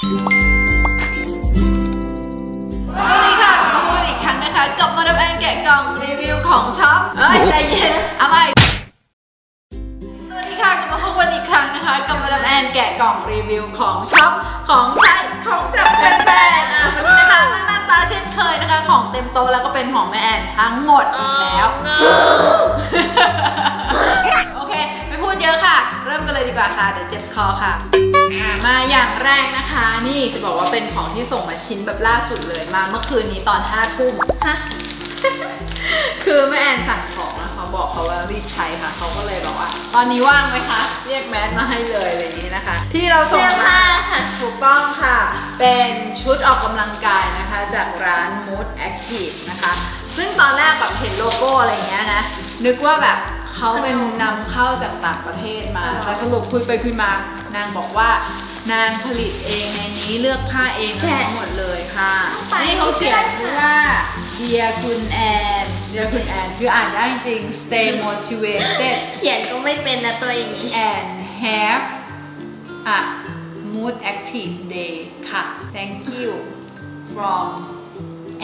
สวัสดีค่ะกลับมาพบกันอีกครั้งนะคะ กับมาดามแอนแกะกล่องรีวิวของช็อปเอ้ยใจเย็นเอาใหม่สวัสดีค่ะกลับมาพบกันอีกครั้งนะคะ กับมาดามแอนแกะกล่องรีวิวของช็อปของใช้ของจับแฟนๆอะวันนี้นะคะหน้าตาเช่นเคยนะคะ ของเต็มโต๊ะแล้วก็เป็นของแม่แอนทั้งหมดอีกแล้ว โอเค ไม่พูดเยอะค่ะ เริ่มกันเลยดีกว่าค่ะ เดี๋ยวเจ็บคอค่ะ อ่ามาอย่างแรกนะคะ นี่จะบอกว่าเป็นของที่ส่งมาชิ้นแบบล่าสุดเลยมาเมื่อคืนนี้ตอนห้าทุ่มฮะ คือแม่แอนสั่งของนะเขาบอกเขาว่ารีบใช้ค่ะ เขาก็เลยบอกว่า ตอนนี้ว่างไหมคะ เรียกแมสมาให้เลยอะไรอย่างนี้นะคะ ที่เราส่เสื้งอมาผ้าค่ะ ถูกต้องค่ะ เป็นชุดออกกำลังกายนะคะ จากร้าน Mood Active นะคะ ซึ่งตอนแรกแบบเห็นโลโก้อะไรเงี้ยนะ นึกว่าแบบ เขาเป็นนำเข้าจากต่างประเทศมา แต่สรุปคุยไปคุยมา นางบอกว่านางผลิตเองในนี้เลือกผ้าเองทั้งหมดเลยค่ะไปนี่เขาเขียนว่า Dear คุณแอน Dear คุณแอนคืออ่านได้จริง Stay motivated เขียนก็ไม่เป็นนะตัวอย่างนี้ and have a mood active day ค่ะ thank you from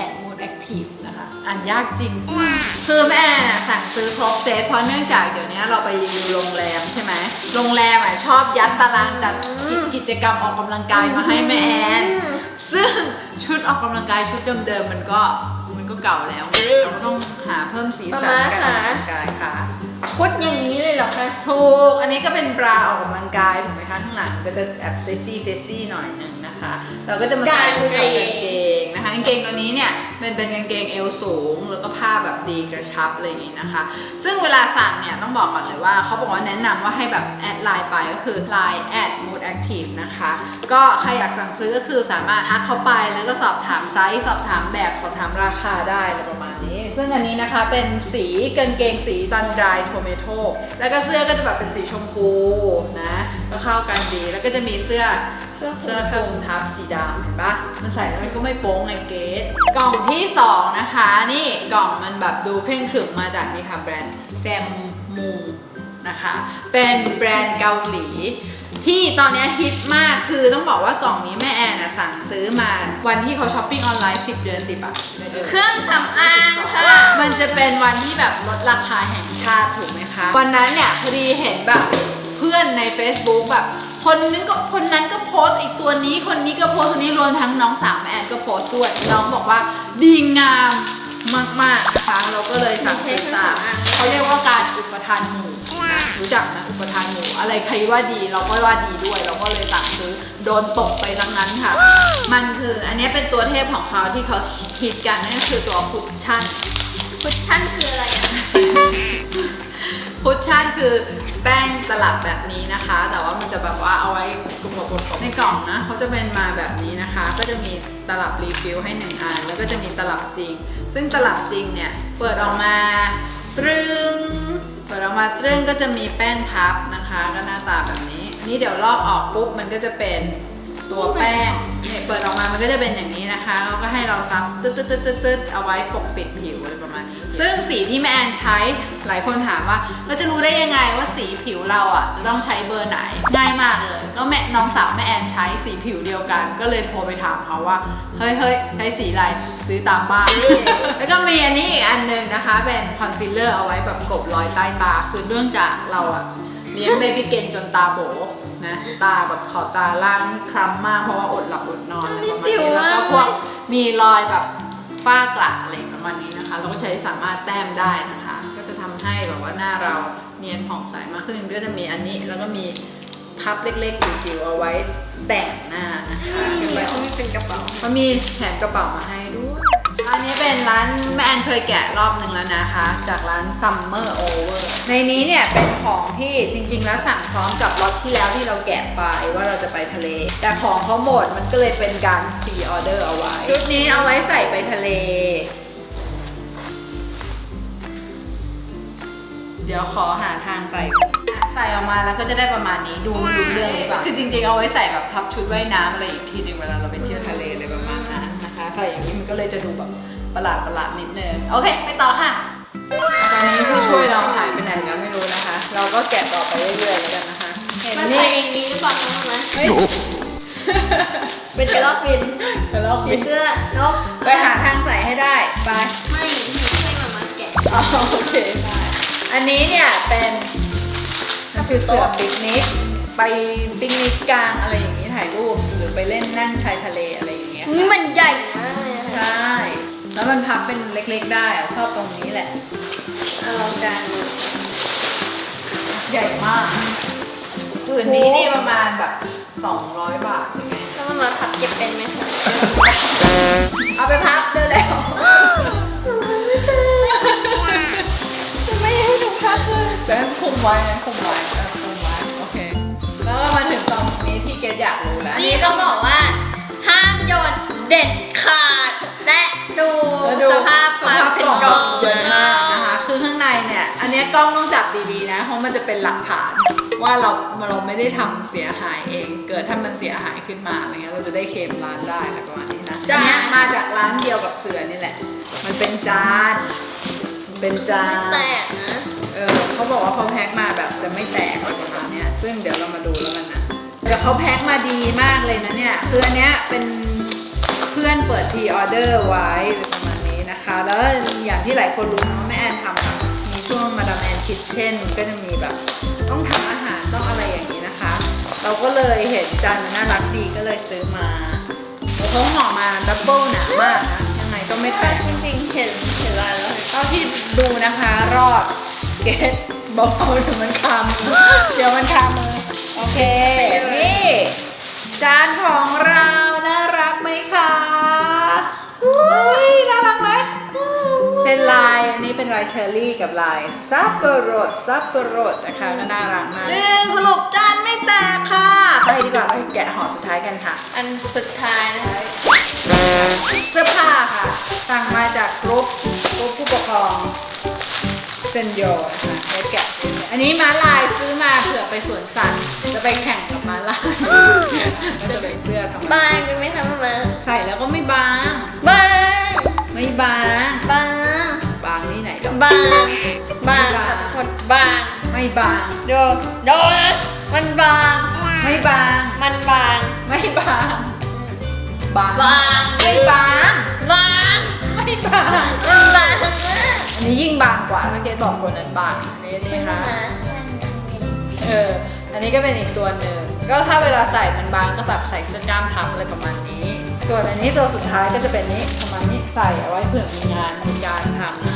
at mood active นะคะ อ่านยากจริง คือแม่น่ะสั่งซื้อครบเซตเพราะเนื่องจากเดี๋ยวนี้เราไปรีวิวโรงแรมใช่ไหมโรงแรมอะชอบยัดตารางจัดอืมกิจกรรมออกกำลังกายมาให้แม่แอนอืมซึ่งชุดออกกำลังกายชุดเดิมๆมันก็มันก็เก่าแล้ว เราก็ต้องหาเพิ่มสีสันในการออกกำลังกายค่ะพุดอย่างนี้เลยเหรอคะถูก อันนี้ก็เป็นบราออกกำลังกายถูกไหมคะข้างหลังก็จะแอบเซ็กซี่เซ็กซี่หน่อยหนึงนะคะ เราก็จะมาใส่คู่กับกางเกง นะคะกางเกงตัวนี้เนี่ยเป็นเป็นกางเกงเอวสูง แล้วก็ผ้าแบบดีกระชับอะไรอย่างนี้นะคะ ซึ่งเวลาสั่งเนี่ยต้องบอกก่อนเลยว่าเขาบอกว่าแนะนำว่าให้แบบแอดไลน์ไปก็คือ Line at mood active นะคะ ก็ใครอยากสั่งซื้อก็คือสามารถทักเข้าไปแล้วก็สอบถามไซส์สอบถามแบบสอบถามราคาได้อะไรประมาณ นี้ ซึ่งอันนี้นะคะเป็นสีเกางเกงสี sun dry tomato แล้วก็เสื้อก็จะแบบเป็นสีชมพูนะ ก็เข้ากันดี แล้วก็จะมีเสื้อเสื้อคลุมทับสีดำเห็นปะมันใส่แล้วมันก็ไม่โป๊งไงเกสกล่องที่ 2 นะคะ นี่กล่องมันแบบดูเคร่งขรึมมาจากนี่ค่ะแบรนด์แซมมูนะคะ เป็นแบรนด์เกาหลี ที่ตอนนี้ฮิตมากคือต้องบอกว่ากล่องนี้แม่แอนนะสั่งซื้อมาวันที่เขาช้อปปิ้งออนไลน์ 10 เดือน10อะเครื่องสำอางค่ะ มันจะเป็นวันที่แบบลดราคาแห่งชาติถูกไหมคะ วันนั้นเนี่ยพอดีเห็นแบบเพื่อนใน Facebook แบบคนนึงก็คนนั้นก็โพสต์อีกตัวนี้คนนี้ก็โพสต์ตัวนี้รวมทั้งน้องสาวแม่แอนก็โพสต์ด้วยน้องบอกว่าดีงาม มากๆนะคะเราก็เลยสั่งซื้อตามเขาเรียกว่าการอุปทานหมู่นะรู้จักนะอุปทานหมู่อะไรใครว่าดีเราก็ว่าดีด้วย เราก็เลยสั่งซื้อโดนตกไปทั้งนั้นค่ะ มันคืออันนี้เป็นตัวเทพของเขาที่เขาคิดกันนั่นก็คือตัวคุชชั่นคุชชั่นคืออะไรอะ คุชชั่นคือแป้งตลับแบบนี้นะคะ แต่ว่ามันจะแบบว่าเอาไว้กลมๆในกล่องนะเขาจะเป็นมาแบบนี้นะคะ ก็จะมีตลับรีฟิลให้หนึ่งอัน แล้วก็จะมีตลับจริง ซึ่งตลับจริงเนี่ยเปิดออกมาตรึงเปิดออกมาตรึงก็จะมีแป้งพับนะคะ ก็หน้าตาแบบนี้นนี้เดี๋ยวลอกออกปุ๊บมันก็จะเป็น เปิดออกมามันก็จะเป็นอย่างนี้นะคะแล้วก็ให้เราซับตึ๊ดตึ๊ดตึ๊ดตึ๊ดตึ๊ดเอาไว้ปกปิดผิวอะไรประมาณ ซึ่งสีที่แม่แอนใช้หลายคนถามว่า เราจะรู้ได้ยังไงว่าสีผิวเราอะจะต้องใช้เบอร์ไหนง่ายมากเลย ก็แม่น้องสาวแม่แอนใช้สีผิวเดียวกัน ก็เลยโทรไปถามเขาว่าเฮ้ยเฮ้ยใช้สีอะไรซื้อตามบ้านแล้วก็มีอันนี้อีกอันหนึ่งนะคะ เป็นคอนซีลเลอร์เอาไว้แบบกบรอยใต้ตาคือเนื่องจากเราอะเลี้ยงเบบี้เกนจนตาโบ นะ ตาแบบขอบตาล่างคล้ำมากเพราะว่าอดหลับอดนอนอะไรประมาณจิ๋วนี้แล้วมากก็พวกมีรอยแบบฝ้ากระอะไรประมาณนี้นะคะ เราก็ใช้สามารถแต้มได้นะคะ ก็จะทำให้แบบว่าหน้าเราเนียนผ่องใสมากขึ้นก็จะมีอันนี้แล้วก็มีพับเล็กๆจิ๋วๆเอาไว้แต่งหน้านะคะนี่ขึ้นไปเขาไม่เป็นกระเป๋าเขามีแถมกระเป๋ามาให้ด้วย ร้านนี้เป็นร้านแม่แอนเคยแกะรอบหนึ่งแล้วนะคะ จากร้าน Summer Over ในนี้เนี่ยเป็นของที่จริง ๆ แล้วสั่งพร้อมกับล็อตที่แล้วที่เราแกะไปว่าเราจะไปทะเล แต่ของเขาหมดมันก็เลยเป็นการพรีออเดอร์เอาไว้ชุดนี้เอาไว้ใส่ไปทะเล เดี๋ยวขอหาทางใส่ก่อนอะใส่ออกมาแล้วก็จะได้ประมาณนี้ดูดูเรื่องหรือเปล่าคือจริงๆเอาไว้ใส่แบบทับชุดว่ายน้ำอะไรอีกทีหนึงเวลาเราไปเที่ยวทะเลอะไรประมาณนั้นนะคะ ใส่อย่างนี้มันก็เลยจะดูแบบ ประหลาดประหลาดๆนิดนึงโอเคไปต่อค่ะ ตอนนี้ผู้ช่วยเราหายไปไหนแล้วไม่รู้นะคะ เราก็แกะต่อไปเรื่อยๆแล้วกันนะคะเห็นมันนี่ใส่อย่างนี้หรือเปล่าคะมาเฮ้ยเป็นกระรอกบินเดี๋ยวเราผีเสื้อนกไปหาทางใส่ให้ได้ไป ไม่หนูให้มามาแกะอ๋อโอเคได้อันนี้เนี่ยเป็นมันคือเสือปิกนิกไปปิกนิกกลางอะไรอย่างนี้ถ่ายรูปหรือไปเล่นนั่งชายทะเลอะไรอย่างเงี้ย นี่มันใหญ่มากเลยใช่ แล้วมันพับเป็นเล็กๆได้อะชอบตรงนี้แหละเอาลองกันใหญ่มากผืนนี้นี่ประมาณแบบ 200 บาทยังไงแล้วมันมาพับเก็บเป็นไหมคะเอาไปพับเร็วๆจะไม่ให้หนูพับเลยแต่งั้นคุมไว้งั้นคุมไว้เออคุมไว้โอเค แล้วก็มาถึงตรงนี้ที่เกดอยากรู้แล้วนี่เขาบอกว่า ห้ามโยนเด็ดขาด และดูแล้วดูสภาพความเป็นกล่องเยอะมากนะคะ คือข้างในเนี่ย อันเนี้ยกล้องต้องจับดีๆนะ เพราะมันจะเป็นหลักฐานว่าเราเราไม่ได้ทำเสียหายเอง เกิดถ้ามันเสียหายขึ้นมาอะไรเงี้ยเราจะได้เคลมร้านได้อะไรประมาณนี้นะอันเนี้ยมาจากร้านเดียวกับเสือนี่แหละ มันเป็นจานมันเป็นจานไม่แตกนะเออเขาบอกว่าเขาแพ็คมาแบบจะไม่แตกอะไรประมาณเนี้ยซึ่งเดี๋ยวเรามาดูแล้วกันนะแต่เขาแพ็คมาดีมากเลยนะเนี่ยคืออันเนี้ยเป็นเพื่อนเปิดทีออเดอร์ไว้ประมาณนี้นะคะ แล้วอย่างที่หลายคนรู้นะว่าแม่แอนทำอะมีช่วงมาดามแอนคิทเช่นก็จะมีแบบ ต้องทำอาหารต้องอะไรอย่างนี้นะคะ เราก็เลยเห็นจานมันน่ารักดีก็เลยซื้อมาแล้วเขาห่อมาดับเบิลหนามากนะยังไงก็ไม่แตกจริงๆเห็นเห็นลายแล้วเท่าที่ดูนะคะรอดเกตเบาๆเดี๋ยวมันคามือเดี๋ยวมันคามือโอเคนี่จานของเราน่า ลายเชอร์รี่กับลายซับเปอร์โรดซับเปอร์โรดนะคะก็น่ารักมากสรุปจานไม่แตกค่ะไปดีกว่าไปแกะห่อสุดท้ายกันค่ะ อันสุดท้ายนะคะเสื้อผ้าค่ะสั่งมาจากกรุ๊ปกรุ๊ปผู้ปกครองเซนโยนะคะได้แกะ อันนี้ม้าลายซื้อมาเผื่อไปสวนสัตว์จะไปแข่งกับม้าลายก็จะเป็นเสื้อธรรมดาบางกันไหมคะมามาใส่แล้วก็ไม่บางบาง บาง ไม่บาง ดูดูนะมันบาง ไม่บาง มันบาง ไม่บาง บาง บาง ไม่บาง บาง ไม่บาง มันบางมากอันนี้ยิ่งบางกว่าเมื่อกี้บอกคนนั้นบางอันนี้นี่ค่ะเออ อันนี้ก็เป็นอีกตัวหนึ่ง ก็ถ้าเวลาใส่มันบางก็แบบใส่เสื้อกล้ามทับอะไรประมาณนี้ ส่วนอันนี้ตัวสุดท้ายก็จะเป็นนี้ประมาณนี้ใส่เอาไว้เผื่อมีงานมีการทำนะคะวันนี้เ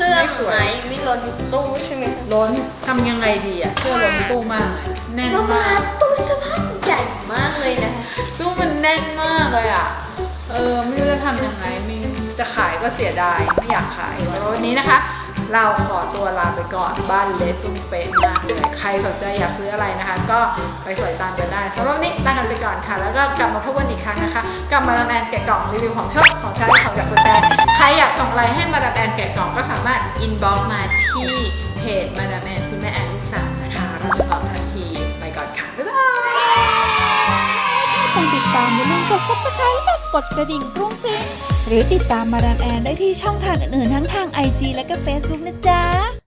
สื้อไหมไม่ล้นตู้ใช่ไหมคะล้นทำยังไงดีอะเสื้อล้นตู้มากเลยแน่นประมามากณตู้เสื้อผ้าใหญ่มากเลยนะคะตู้มันแน่นมากเลยอะเออไม่รู้จะทำยังไงไมีจะขายก็เสียดายไม่อยากขายแต่ว่าวันนี้นะคะ เราขอตัวลาไปก่อนบ้านเล็กตุ้มเป๊ะมากเลยใครสนใจอยากซื้ออะไรนะคะ ก็ไปสวยตามกันได้สำหรับวันนี้ลากันไปก่อนค่ะ แล้วก็กลับมาพบกันอีกครั้งนะคะ กับมาดามแอนแกะกล่องรีวิวของชอบของใช้ของจากแฟนใครอยากส่งอะไรให้มาดามแอนแกะกล่องก็สามารถอินบ็อกมาที่เพจมาดามแอนคุณแม่แอนลูกสาวนะคะ เราจะตอบทันทีไปก่อนค่ะบ๊ายบาย กดติดตามอย่าลืมกด subscribe และกดกระดิ่งกรุ้งกริ้งหรือติดตามมาดามแอนได้ที่ช่องทางอื่นๆทั้งทาง IG และก็ Facebook นะจ๊ะ